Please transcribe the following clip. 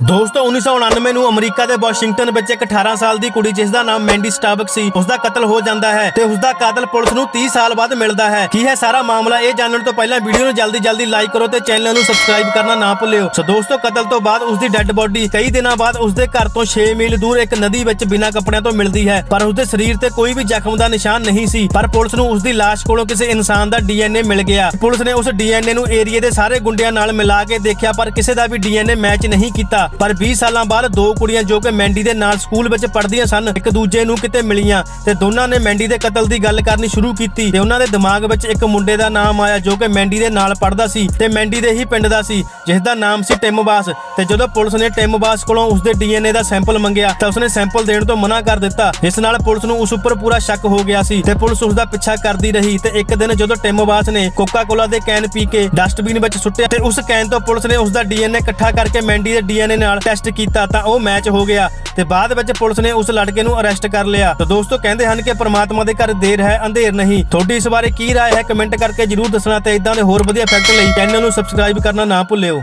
ਦੋਸਤੋ 1999 ਨੂੰ ਅਮਰੀਕਾ ਦੇ ਵਾਸ਼ਿੰਗਟਨ ਵਿੱਚ ਇੱਕ 18 ਸਾਲ ਦੀ ਕੁੜੀ ਜਿਸ ਦਾ ਨਾਮ ਮੈਂਡੀ ਸਟਾਬਕ ਸੀ ਉਸ ਦਾ ਕਤਲ ਹੋ ਜਾਂਦਾ ਹੈ ਤੇ ਉਸ ਦਾ ਕਾਤਲ ਪੁਲਿਸ ਨੂੰ 30 ਸਾਲ ਬਾਅਦ ਮਿਲਦਾ ਹੈ। ਕੀ ਹੈ ਸਾਰਾ ਮਾਮਲਾ? ਇਹ ਜਾਣਨ ਤੋਂ ਪਹਿਲਾਂ ਵੀਡੀਓ ਨੂੰ ਜਲਦੀ ਜਲਦੀ ਲਾਈਕ ਕਰੋ ਤੇ ਚੈਨਲ ਨੂੰ ਸਬਸਕ੍ਰਾਈਬ ਕਰਨਾ ਨਾ ਭੁੱਲਿਓ। ਸੋ ਦੋਸਤੋ, ਕਤਲ ਤੋਂ ਬਾਅਦ ਉਸ ਦੀ ਡੈੱਡ ਬੋਡੀ ਕਈ ਦਿਨਾਂ ਬਾਅਦ ਉਸ ਦੇ ਘਰ ਤੋਂ 6 ਮੀਲ ਦੂਰ ਇੱਕ ਨਦੀ ਵਿੱਚ ਬਿਨਾਂ ਕੱਪੜਿਆਂ ਤੋਂ ਮਿਲਦੀ ਹੈ, ਪਰ ਉਸ ਦੇ ਸਰੀਰ ਤੇ ਕੋਈ ਵੀ ਜ਼ਖਮ ਦਾ ਨਿਸ਼ਾਨ ਨਹੀਂ ਸੀ, ਪਰ ਪੁਲਿਸ ਨੂੰ ਉਸ ਦੀ ਲਾਸ਼ ਕੋਲੋਂ ਕਿਸੇ ਇਨਸਾਨ ਦਾ ਡੀਐਨਏ ਮਿਲ ਗਿਆ। ਪੁਲਿਸ ਨੇ ਉਸ ਡੀਐਨਏ ਨੂੰ ਏਰੀਏ ਦੇ ਸਾਰੇ ਗੁੰਡਿਆਂ ਨਾਲ ਮਿਲਾ ਕੇ ਦੇਖਿਆ, ਪਰ ਕਿਸੇ ਦਾ ਵੀ ਡੀਐਨਏ ਮੈਚ ਨਹੀਂ ਕੀਤਾ। ਪਰ 20 ਸਾਲਾਂ ਬਾਅਦ ਦੋ ਕੁੜੀਆਂ ਜੋ ਕਿ ਮੈਂਡੀ ਦੇ ਨਾਲ ਸਕੂਲ ਵਿੱਚ ਪੜ੍ਹਦੀਆਂ ਸਨ, ਇੱਕ ਦੂਜੇ ਨੂੰ ਕਿਤੇ ਮਿਲੀਆਂ ਤੇ ਦੋਨਾਂ ਨੇ ਮੈਂਡੀ ਦੇ ਕਤਲ ਦੀ ਗੱਲ ਕਰਨੀ ਸ਼ੁਰੂ ਕੀਤੀ ਤੇ ਉਹਨਾਂ ਦੇ ਦਿਮਾਗ ਵਿੱਚ ਇੱਕ ਮੁੰਡੇ ਦਾ ਨਾਮ ਆਇਆ ਜੋ ਕਿ ਮੈਂਡੀ ਦੇ ਨਾਲ ਪੜ੍ਹਦਾ ਸੀ ਤੇ ਮੈਂਡੀ ਦੇ ਹੀ ਪਿੰਡ ਦਾ ਸੀ, ਜਿਸ ਦਾ ਨਾਮ ਸੀ ਟਿਮ ਤੇ ਜਦੋਂ ਪੁਲਿਸ ਨੇ ਟਿਮ ਬਾਸ ਕੋਲੋਂ ਉਸ ਦੇ ਡੀਐਨਏ ਦਾ ਸੈਂਪਲ ਮੰਗਿਆ ਤਾਂ ਉਸਨੇ ਸੈਂਪਲ ਦੇਣ ਤੋਂ ਮਨਾ ਕਰ ਦਿੱਤਾ। ਇਸ ਨਾਲ ਪੁਲਿਸ ਨੂੰ ਉਸ ਉੱਪਰ ਪੂਰਾ ਸ਼ੱਕ ਹੋ ਗਿਆ ਸੀ ਤੇ ਪੁਲਿਸ ਉਸ ਦਾ ਪਿੱਛਾ ਕਰਦੀ ਰਹੀ ਤੇ ਇੱਕ ਦਿਨ ਜਦੋਂ ਟਿਮਬਾਸ ਨੇ ਕੋਕਾ ਕੋਲਾ they can P K dustbin ਵਿੱਚ ਸੁੱਟਿਆ ਤੇ ਉਸ ਕੈਨ ਤੋਂ ਪੁਲਿਸ ਨੇ ਉਸ ਦਾ ਡੀਐਨਏ ਇਕੱਠਾ ਕਰਕੇ ਮੈਂਡੀ ਦੇ ਡੀਐਨਏ ਨਾਲ ਟੈਸਟ ਕੀਤਾ ਤਾਂ ਉਹ ਮੈਚ ਹੋ ਗਿਆ ਤੇ ਬਾਅਦ ਵਿੱਚ ਪੁਲਿਸ ਨੇ ਉਸ ਲੜਕੇ ਨੂੰ ਅਰੈਸਟ ਕਰ ਲਿਆ ਤਾਂ ਦੋਸਤੋ ਕਹਿੰਦੇ ਹਨ ਕਿ ਪ੍ਰਮਾਤਮਾ ਦੇ ਘਰ ਦੇਰ ਹੈ ਅੰਧੇਰ ਨਹੀਂ ਤੁਹਾਡੀ ਇਸ ਬਾਰੇ ਕੀ رائے ਹੈ ਕਮੈਂਟ ਕਰਕੇ ਜਰੂਰ ਦੱਸਣਾ ਤੇ ਇਦਾਂ ਦੇ ਹੋਰ ਵਧੀਆ ਫੈਕਟ ਲਈ ਚੈਨਲ ਨੂੰ ਸਬਸਕ੍ਰਾਈਬ ਕਰਨਾ ਨਾ ਭੁੱਲਿਓ